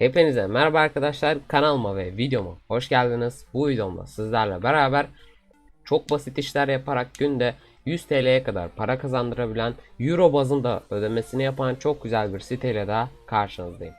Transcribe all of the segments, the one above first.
Hepinize merhaba arkadaşlar kanalıma ve videoma hoş geldiniz. Bu videomda sizlerle beraber çok basit işler yaparak günde 100 TL'ye kadar para kazandırabilen Euro bazında ödemesini yapan çok güzel bir siteyle daha karşınızdayım.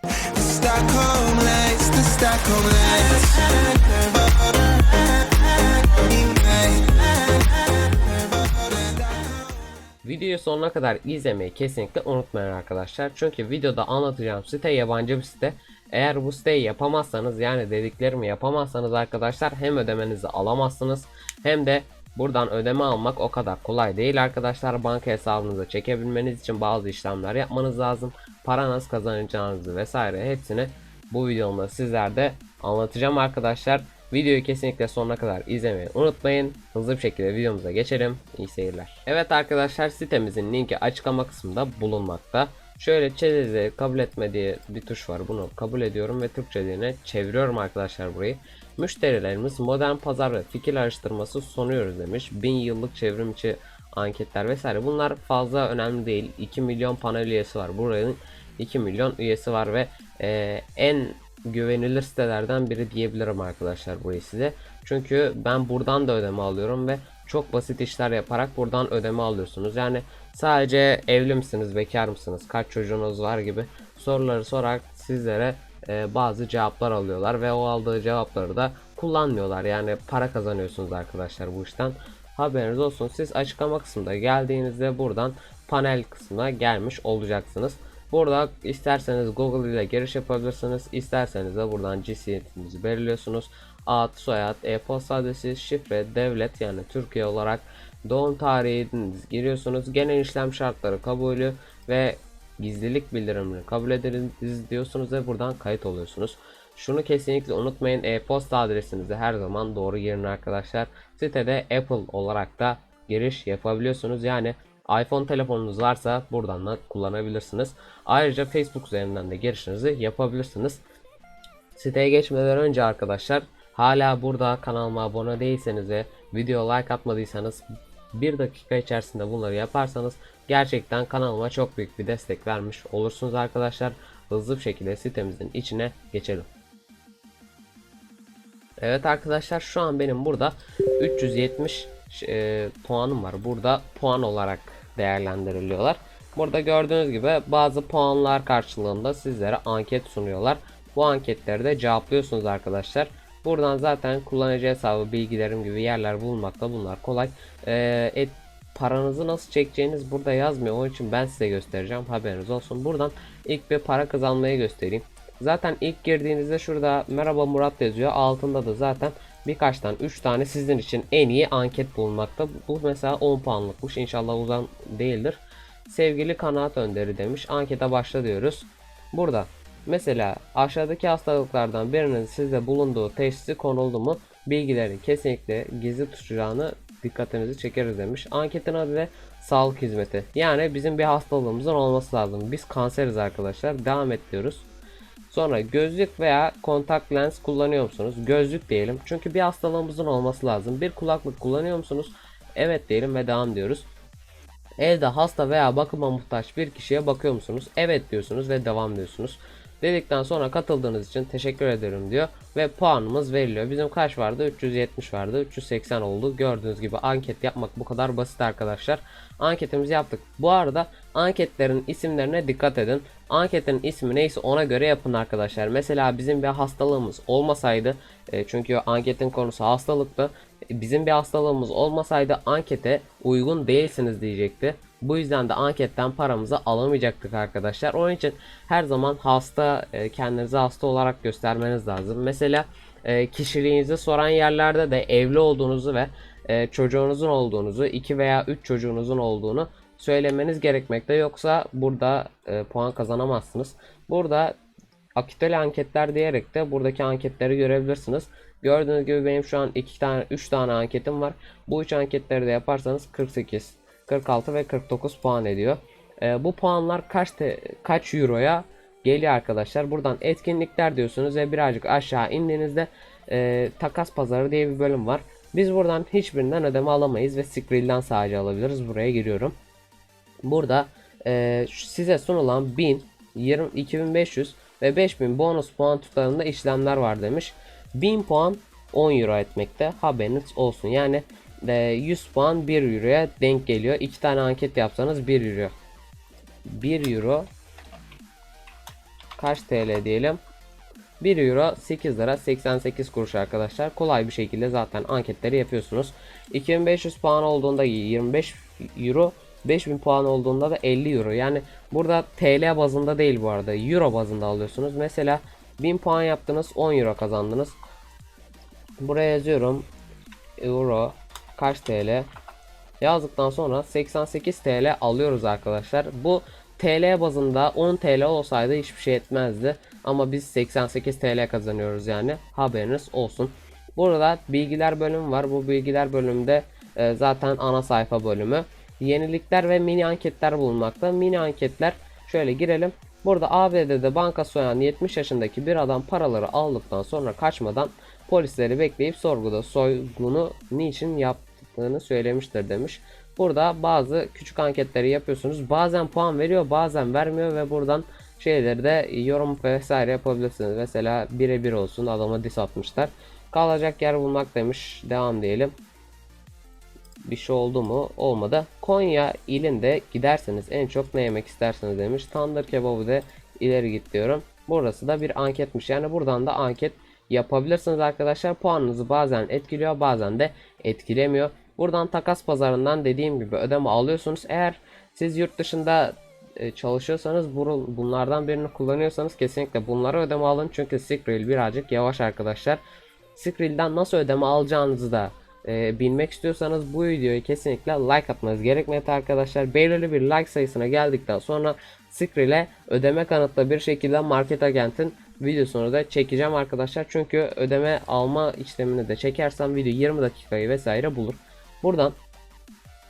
Videoyu sonuna kadar izlemeyi kesinlikle unutmayın arkadaşlar. Çünkü videoda anlatacağım site yabancı bir site. Eğer bu siteyi yapamazsanız yani dediklerimi yapamazsanız arkadaşlar hem ödemenizi alamazsınız hem de buradan ödeme almak o kadar kolay değil arkadaşlar. Banka hesabınıza çekebilmeniz için bazı işlemler yapmanız lazım. Para nasıl kazanacağınızı vesaire hepsini bu videomda sizlerde anlatacağım arkadaşlar. Videoyu kesinlikle sonuna kadar izlemeyi unutmayın. Hızlı bir şekilde videomuza geçelim. İyi seyirler. Evet arkadaşlar sitemizin linki açıklama kısmında bulunmakta. Şöyle çerezi kabul etme diye bir tuş var. Bunu kabul ediyorum ve Türkçe diline çeviriyorum arkadaşlar burayı. Müşterilerimiz modern pazar ve fikir araştırması sunuyoruz demiş. 1000 yıllık çevrim içi anketler vesaire. Bunlar fazla önemli değil. 2 milyon panel üyesi var. Buranın 2 milyon üyesi var ve e, en güvenilir sitelerden biri diyebilirim arkadaşlar burayı size. Çünkü ben buradan da ödeme alıyorum ve çok basit işler yaparak buradan ödeme alıyorsunuz. Yani sadece evli misiniz, bekar mısınız, kaç çocuğunuz var gibi soruları sorarak sizlere e, bazı cevaplar alıyorlar ve o aldığı cevapları da kullanmıyorlar. Yani para kazanıyorsunuz arkadaşlar bu işten. Haberiniz olsun. Siz açıklama kısmında geldiğinizde buradan panel kısmına gelmiş olacaksınız. Burada isterseniz Google ile giriş yapabilirsiniz. İsterseniz de buradan cinsiyetinizi belirliyorsunuz. Ad, soyad, e-posta adresi, şifre, devlet yani Türkiye olarak doğum tarihinizi giriyorsunuz. Genel işlem şartları kabulü ve gizlilik bildirimini kabul ediniz diyorsunuz ve buradan kayıt oluyorsunuz. Şunu kesinlikle unutmayın e-posta adresinizi her zaman doğru girin arkadaşlar. Sitede Apple olarak da giriş yapabiliyorsunuz. Yani iPhone telefonunuz varsa buradan da kullanabilirsiniz. Ayrıca Facebook üzerinden de girişinizi yapabilirsiniz. Siteye geçmeden önce arkadaşlar hala burada kanalıma abone değilseniz ve video like atmadıysanız bir dakika içerisinde bunları yaparsanız gerçekten kanalıma çok büyük bir destek vermiş olursunuz arkadaşlar. Hızlı bir şekilde sitemizin içine geçelim. Evet arkadaşlar şu an benim burada 370 e, puanım var. Burada puan olarak değerlendiriliyorlar. Burada gördüğünüz gibi bazı puanlar karşılığında sizlere anket sunuyorlar. Bu anketleri de cevaplıyorsunuz arkadaşlar. Buradan zaten kullanıcı hesabı bilgilerim gibi yerler bulunmakta bunlar kolay. Ee, et, paranızı nasıl çekeceğiniz burada yazmıyor. Onun için ben size göstereceğim. Haberiniz olsun. Buradan ilk bir para kazanmayı göstereyim. Zaten ilk girdiğinizde şurada merhaba Murat yazıyor. Altında da zaten birkaç tane 3 tane sizin için en iyi anket bulunmakta. Bu mesela 10 puanlıkmış. İnşallah uzan değildir. Sevgili kanaat önderi demiş. Ankete başla diyoruz. Burada mesela aşağıdaki hastalıklardan birinin sizde bulunduğu teşhisi konuldu mu bilgileri kesinlikle gizli tutacağını dikkatinizi çekeriz demiş. Anketin adı da sağlık hizmeti. Yani bizim bir hastalığımızın olması lazım. Biz kanseriz arkadaşlar. Devam et diyoruz. Sonra gözlük veya kontak lens kullanıyor musunuz? Gözlük diyelim. Çünkü bir hastalığımızın olması lazım. Bir kulaklık kullanıyor musunuz? Evet diyelim ve devam diyoruz. Evde hasta veya bakıma muhtaç bir kişiye bakıyor musunuz? Evet diyorsunuz ve devam diyorsunuz. Dedikten sonra katıldığınız için teşekkür ederim diyor ve puanımız veriliyor. Bizim kaç vardı? 370 vardı. 380 oldu. Gördüğünüz gibi anket yapmak bu kadar basit arkadaşlar. Anketimizi yaptık. Bu arada anketlerin isimlerine dikkat edin. Anketin ismi neyse ona göre yapın arkadaşlar. Mesela bizim bir hastalığımız olmasaydı e, çünkü anketin konusu hastalıktı. E, bizim bir hastalığımız olmasaydı ankete uygun değilsiniz diyecekti. Bu yüzden de anketten paramızı alamayacaktık arkadaşlar. Onun için her zaman hasta e, kendinizi hasta olarak göstermeniz lazım. Mesela kişiliğinizi soran yerlerde de evli olduğunuzu ve çocuğunuzun olduğunuzu, 2 veya 3 çocuğunuzun olduğunu söylemeniz gerekmekte. Yoksa burada e, puan kazanamazsınız. Burada akiteli anketler diyerek de buradaki anketleri görebilirsiniz. Gördüğünüz gibi benim şu an 2 tane 3 tane anketim var. Bu 3 anketleri de yaparsanız 48, 46 ve 49 puan ediyor. E, bu puanlar kaç te, kaç euroya geliyor arkadaşlar. Buradan etkinlikler diyorsunuz ve birazcık aşağı indiğinizde e, takas pazarı diye bir bölüm var. Biz buradan hiçbirinden ödeme alamayız ve Skrill'den sadece alabiliriz. Buraya giriyorum. Burada e, size sunulan 1000, 20, 2500 ve 5000 bonus puan tutarında işlemler var demiş. 1000 puan 10 euro etmekte haberiniz olsun. Yani e, 100 puan 1 euroya denk geliyor. 2 tane anket yapsanız 1 euro. 1 euro kaç TL diyelim? 1 euro 8 lira 88 kuruş arkadaşlar. Kolay bir şekilde zaten anketleri yapıyorsunuz. 2500 puan olduğunda 25 euro 5000 puan olduğunda da 50 euro. Yani burada TL bazında değil bu arada. Euro bazında alıyorsunuz. Mesela 1000 puan yaptınız 10 euro kazandınız. Buraya yazıyorum. Euro kaç TL? Yazdıktan sonra 88 TL alıyoruz arkadaşlar. Bu TL bazında 10 TL olsaydı hiçbir şey etmezdi. Ama biz 88 TL kazanıyoruz yani. Haberiniz olsun. Burada bilgiler bölümü var. Bu bilgiler bölümünde e, zaten ana sayfa bölümü. Yenilikler ve mini anketler bulunmakta. Mini anketler şöyle girelim. Burada ABD'de banka soyan 70 yaşındaki bir adam paraları aldıktan sonra kaçmadan polisleri bekleyip sorguda soygunu niçin yaptığını söylemiştir demiş. Burada bazı küçük anketleri yapıyorsunuz. Bazen puan veriyor bazen vermiyor ve buradan şeyleri de yorum vesaire yapabilirsiniz. Mesela birebir olsun adama dis atmışlar. Kalacak yer bulmak demiş. Devam diyelim. Bir şey oldu mu? Olmadı. Konya ilinde giderseniz en çok ne yemek istersiniz demiş. Tandır kebabı da ileri git diyorum. Burası da bir anketmiş. Yani buradan da anket yapabilirsiniz arkadaşlar. Puanınızı bazen etkiliyor bazen de etkilemiyor. Buradan takas pazarından dediğim gibi ödeme alıyorsunuz. Eğer siz yurt dışında e, çalışıyorsanız bu- bunlardan birini kullanıyorsanız kesinlikle bunlara ödeme alın. Çünkü Skrill birazcık yavaş arkadaşlar. Skrill'den nasıl ödeme alacağınızı da e, bilmek istiyorsanız bu videoyu kesinlikle like atmanız gerekmekte arkadaşlar. Belirli bir like sayısına geldikten sonra Skrill'e ödeme kanıtlı bir şekilde Market Agent'in videosunu da çekeceğim arkadaşlar. Çünkü ödeme alma işlemini de çekersem video 20 dakikayı vesaire bulur. Buradan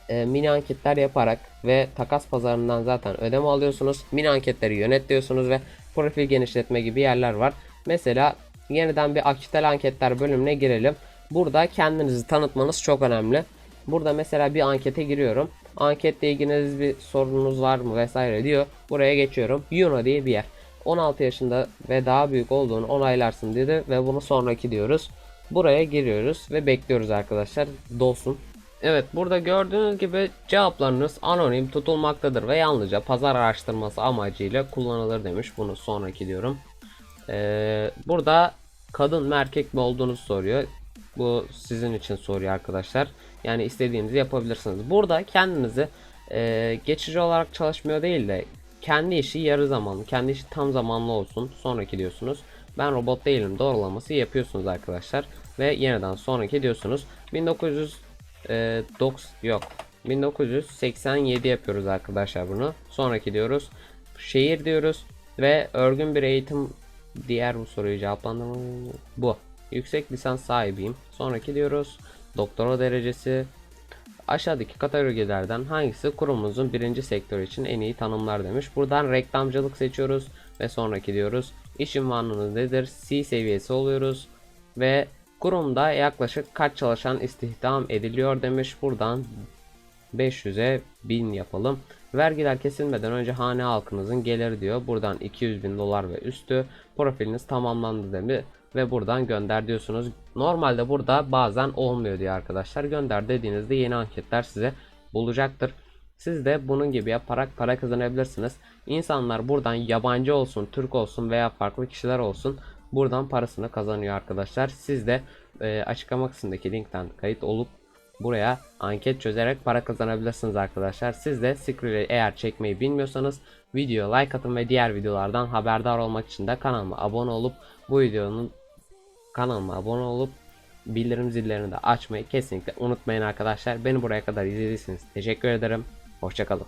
e, mini anketler yaparak ve takas pazarından zaten ödeme alıyorsunuz. Mini anketleri yönet diyorsunuz ve profil genişletme gibi yerler var. Mesela yeniden bir akitel anketler bölümüne girelim. Burada kendinizi tanıtmanız çok önemli. Burada mesela bir ankete giriyorum. Anketle ilgili bir sorunuz var mı vesaire diyor. Buraya geçiyorum. Yuno diye bir yer. 16 yaşında ve daha büyük olduğunu onaylarsın dedi ve bunu sonraki diyoruz. Buraya giriyoruz ve bekliyoruz arkadaşlar. Dolsun. Evet burada gördüğünüz gibi cevaplarınız anonim tutulmaktadır ve yalnızca pazar araştırması amacıyla kullanılır demiş. Bunu sonraki diyorum. Ee, burada kadın mı erkek mi olduğunuzu soruyor. Bu sizin için soruyor arkadaşlar. Yani istediğinizi yapabilirsiniz. Burada kendinizi e, geçici olarak çalışmıyor değil de kendi işi yarı zamanlı, kendi işi tam zamanlı olsun. Sonraki diyorsunuz. Ben robot değilim doğrulaması yapıyorsunuz arkadaşlar. Ve yeniden sonraki diyorsunuz. 1900 e, yok. 1987 yapıyoruz arkadaşlar bunu. Sonraki diyoruz. Şehir diyoruz ve örgün bir eğitim diğer bu soruyu cevaplandırma bu. Yüksek lisans sahibiyim. Sonraki diyoruz. Doktora derecesi. Aşağıdaki kategorilerden hangisi kurumumuzun birinci sektör için en iyi tanımlar demiş. Buradan reklamcılık seçiyoruz ve sonraki diyoruz. İş ünvanınız nedir? C seviyesi oluyoruz ve kurumda yaklaşık kaç çalışan istihdam ediliyor demiş. Buradan 500'e 1000 yapalım. Vergiler kesilmeden önce hane halkınızın geliri diyor. Buradan 200 bin dolar ve üstü profiliniz tamamlandı demiş ve buradan gönder diyorsunuz. Normalde burada bazen olmuyor diyor arkadaşlar. Gönder dediğinizde yeni anketler size bulacaktır. Siz de bunun gibi yaparak para kazanabilirsiniz. İnsanlar buradan yabancı olsun, Türk olsun veya farklı kişiler olsun buradan parasını kazanıyor arkadaşlar. Siz de e, açıklama kısmındaki linkten kayıt olup buraya anket çözerek para kazanabilirsiniz arkadaşlar. Siz de Skrill'i eğer çekmeyi bilmiyorsanız video like atın ve diğer videolardan haberdar olmak için de kanalıma abone olup bu videonun kanalıma abone olup bildirim zillerini de açmayı kesinlikle unutmayın arkadaşlar. Beni buraya kadar izlediyseniz teşekkür ederim. Hoşçakalın.